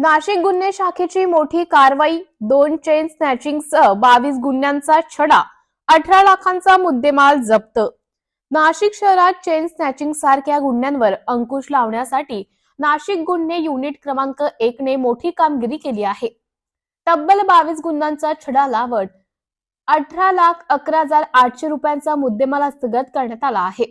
नाशिक गुन्हे शाखेची मोठी कारवाई दोन चेन स्नॅचिंगसह बावीस गुन्ह्यांचा छडा अठरा लाखांचा मुद्देमाल जप्त. नाशिक शहरात चेन स्नॅचिंग सारख्या गुन्ह्यांवर अंकुश लावण्यासाठी नाशिक गुन्हे युनिट क्रमांक एक ने मोठी कामगिरी केली आहे. तब्बल बावीस गुन्ह्यांचा छडा लावत अठरा लाख अकरा हजार आठशे रुपयांचा मुद्देमाल हस्तगत करण्यात आला आहे.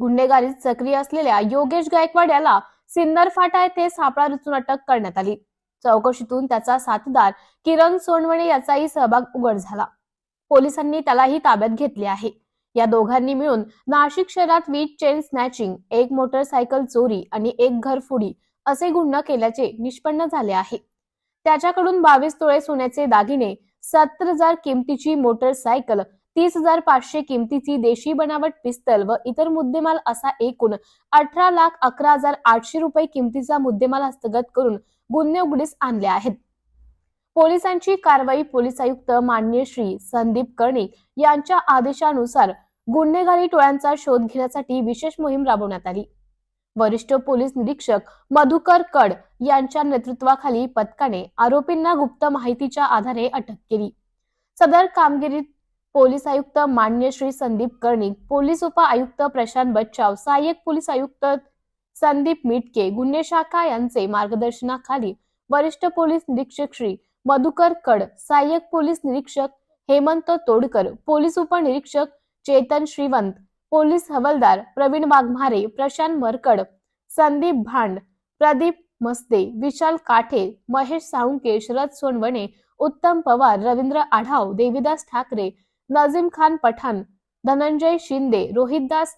गुन्हेगारीत सक्रिय असलेल्या योगेश गायकवाड याला सिन्नर फाटा येथे सापळा रचून अटक करण्यात आली. चौकशीतून त्याचा साथीदार किरण सोनवणे याचाही सहभाग उघड झाला. पोलिसांनी त्यालाही ताब्यात घेतले आहे. या दोघांनी मिळून नाशिक शहरात वीज चेन स्नॅचिंग एक मोटरसायकल चोरी आणि एक घरफोडी असे गुन्हा केल्याचे निष्पन्न झाले आहे. त्याच्याकडून बावीस तोळे सोन्याचे दागिने सत्तर हजार किमतीची मोटरसायकल तीस हजार पाचशे किमतीची देशी बनावट पिस्तल व इतर मुद्देमाल असा एकूण अठरा लाख अकरा हजार आठशे रुपये किमतीचा मुद्देमाल हस्तगत करून गुन्हे उघडीस आणले आहेत. पोलिसांची कारवाई पोलीस आयुक्त मान्य श्री संदीप कर्णिक यांच्या आदेशानुसार गुन्हेगारी टोळ्यांचा शोध घेण्यासाठी विशेष मोहीम राबवण्यात आली. वरिष्ठ पोलीस निरीक्षक मधुकर कड यांच्या नेतृत्वाखाली पथकाने आरोपींना गुप्त माहितीच्या आधारे अटक केली. सदर कामगिरीत पोलीस आयुक्त मान्य श्री संदीप कर्णिक पोलीस उप आयुक्त प्रशांत बच्चाव सहाय्यक पोलीस आयुक्त संदीप मिटके गुन्हे शाखा यांचे मार्गदर्शनाखाली वरिष्ठ पोलीस निरीक्षक श्री मधुकर कड सहाय्यक पोलीस निरीक्षक हेमंत तोडकर पोलीस उपनिरीक्षक चेतन श्रीवंत पोलीस हवालदार प्रवीण वाघमारे प्रशांत मरकड संदीप भांड प्रदीप मस्ते विशाल काठे महेश साळुंके शरद सोनवणे उत्तम पवार रवींद्र आढाव देविदास ठाकरे नजीम खान पठाण धनंजय शिंदे रोहितदास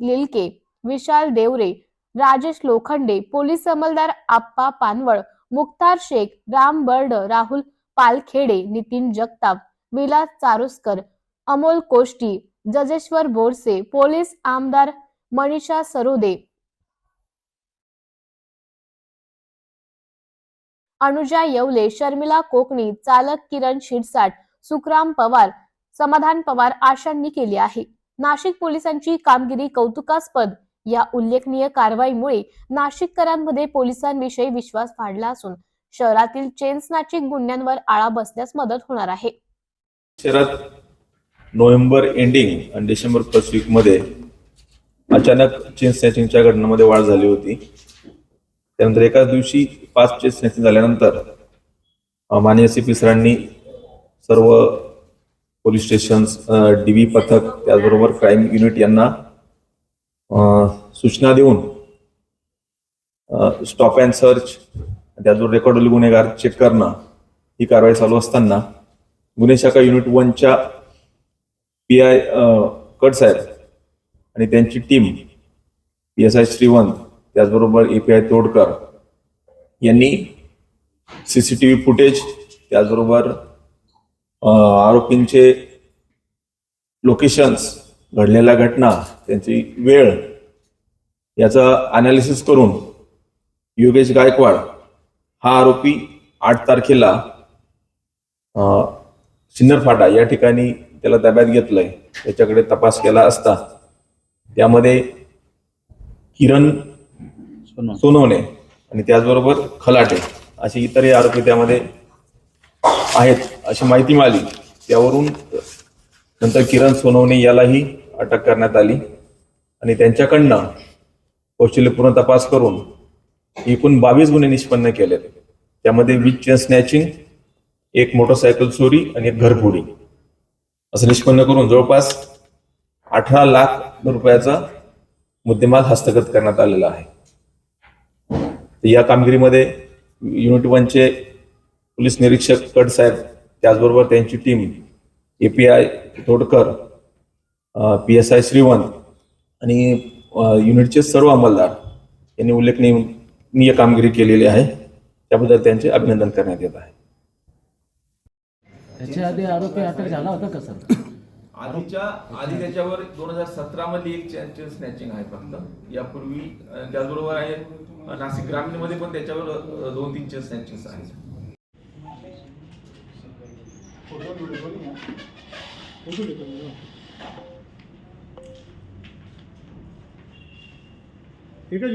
लिलके विशाल देवरे राजेश लोखंडे पोलीस अंमलदार आप्पा पानवळ मुक्तार शेख राम बर्ड राहुल पालखेडे नितीन जगताप विलास चारोस्कर अमोल कोष्टी जजेश्वर बोरसे पोलीस आमदार मनीषा सरोदे अनुजा येवले शर्मिला कोकणी चालक किरण शिरसाट सुखराम पवार समाधान पवार आशांनी केली आहे. नाशिक पोलिसांची कामगिरी कौतुकास्पद. या उल्लेखनीय कारवाईमुळे नाशिककरांमध्ये पोलिसांविषयी विश्वास वाढला असून शहरातील चेन स्नॅचिंग गुन्ह्यांवर आळा बसण्यास मदत होणार आहे. शहरात नोव्हेंबर एंडिंग आणि डिसेंबर फर्स्ट वीकमध्ये अचानक चेन स्नॅचिंगच्या घटनांमध्ये वाढ झाली होती. त्यानंतर एकाच दिवशी पाच चेन स्नॅचिंग झाल्यानंतर माननीय सी पी सरांनी सर्व पोलीस स्टेशन डी व्ही पथक त्याचबरोबर क्राईम युनिट यांना सूचना देऊन स्टॉप अँड सर्च त्याचबरोबर रेकॉर्डवरील गुन्हेगार चेक करणं ही कारवाई चालू असताना गुन्हे शाखा युनिट वनच्या पी आय कट साहेब आणि त्यांची team P S I Shrivant त्याचबरोबर ए पी आय तोडकर यांनी C C T V footage त्याचबरोबर आरोपींचे लोकेशन्स घडलेल्या घटना त्यांची वेळ याचं अनालिसिस करून योगेश गायकवाड हा आरोपी आठ तारखेला सिन्नर फाटा या ठिकाणी त्याला ताब्यात घेतलंय. त्याच्याकडे तपास केला असता त्यामध्ये किरण सोनवणे आणि त्याचबरोबर खलाटे असे इतरही आरोपी त्यामध्ये आहेत. अशी माहिती मिळाली. त्यावरून नंतर किरण सोनवणे यालाही अटक करण्यात आली. आणि त्यांच्याकडनं कौशल्यपूर्ण तपास करून एकूण बावीस गुन्हे निष्पन्न केले त्यामध्ये वीज चेन स्नॅचिंग एक मोटरसायकल चोरी आणि एक घरफोडी. असं निष्पन्न करून जवळपास अठरा लाख रुपयाचा मुद्देमाल हस्तगत करण्यात आलेला आहे. तर या कामगिरीमध्ये युनिट वनचे पोलीस निरीक्षक कट साहेब त्याचबरोबर त्यांची team A P I Todkar P S I Shrivant आणि युनिटचे सर्व अंमलदार यांनी उल्लेखनीय कामगिरी केलेली आहे. त्याबद्दल त्यांचे अभिनंदन करण्यात येत आहे. त्याच्या आधी आरोपी अटक झाला होता का सर? आधीच्या आधी त्याच्यावर दोन हजार सतरा मध्ये एक स्नॅचिंग आहे फक्त. यापूर्वी त्याचबरोबर आहे नाशिक ग्रामीणमध्ये पण त्याच्यावर दोन तीन स्नॅचिंग आहेत. ਫੋਟੋ ਵੀਡੀਓ ਨਹੀਂ ਆ ਫੋਟੋ ਲਿਖੋ ਨਾ ਠੀਕ ਹੈ ਜੀ।